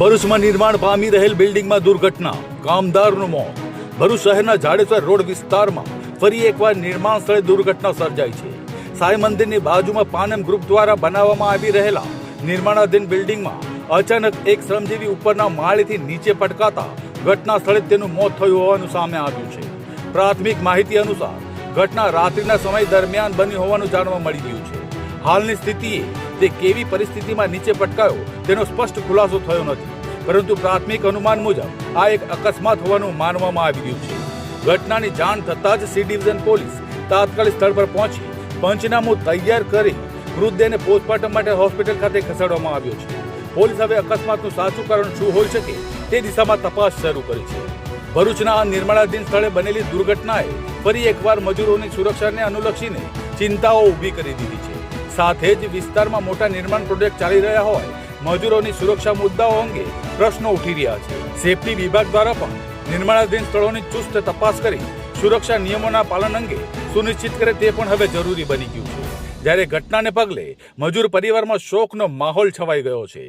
ભરૂચમાં નિર્માણ પામી રહેલ બિલ્ડિંગમાં દુર્ઘટના, કામદારનું મોત. ભરૂચ શહેરના જાડેશ્વર રોડ વિસ્તારમાં ફરી એકવાર નિર્માણ સ્થળે દુર્ઘટના સર્જાઈ છે. સાંઈ મંદિરની બાજુમાં પાનમ ગ્રુપ દ્વારા બનાવવામાં આવી રહેલા નિર્માણાધીન બિલ્ડિંગમાં અચાનક એક શ્રમજીવી ઉપરના માળેથી નીચે પટકાતા ઘટના સ્થળે તેનું મોત થયું હોવાનું સામે આવ્યું છે. પ્રાથમિક માહિતી અનુસાર, ઘટના રાત્રિના સમય દરમિયાન બની હોવાનું જાણવા મળી રહ્યું છે. હાલની સ્થિતિએ તે કેવી પરિસ્થિતિમાં નીચે પટકાયો તેનો સ્પષ્ટ ખુલાસો થયો નથી. પરંતુ પ્રાથમિક અનુમાન મુજબ આ એક અકસ્માત હોવાનું માનવામાં આવી રહ્યું છે. ઘટનાની જાણ થતાં જ સી ડિવિઝન પોલીસ તાત્કાલિક સ્થળ પર પહોંચી પંચનામું તૈયાર કરી મૃતદેહને પોસ્ટમોર્ટમ માટે હોસ્પિટલ ખાતે ખસેડવામાં આવ્યો છે. પોલીસ હવે અકસ્માતનું સાચું કારણ શું હોઈ શકે તે દિશામાં તપાસ શરૂ કરી છે. ભરૂચના નિર્માણાધીન સ્થળે બનેલી દુર્ઘટનાએ ફરી એકવાર મજૂરોની સુરક્ષાને અનુલક્ષીને ચિંતાઓ ઊભી કરી દીધી છે. સાથે જ વિસ્તારમાં મોટા નિર્માણ પ્રોજેક્ટ ચાલી રહ્યા હોય, મજૂરોની સુરક્ષા મુદ્દાઓ અંગે પ્રશ્નો ઉઠી રહ્યા છે. સેફટી વિભાગ દ્વારા પણ નિર્માણાધીન સ્થળોની ચુસ્ત તપાસ કરી સુરક્ષા નિયમોના પાલન અંગે સુનિશ્ચિત કરે તે પણ હવે જરૂરી બની ગયું છે. જ્યારે ઘટનાને પગલે મજૂર પરિવારમાં શોકનો માહોલ છવાઈ ગયો છે.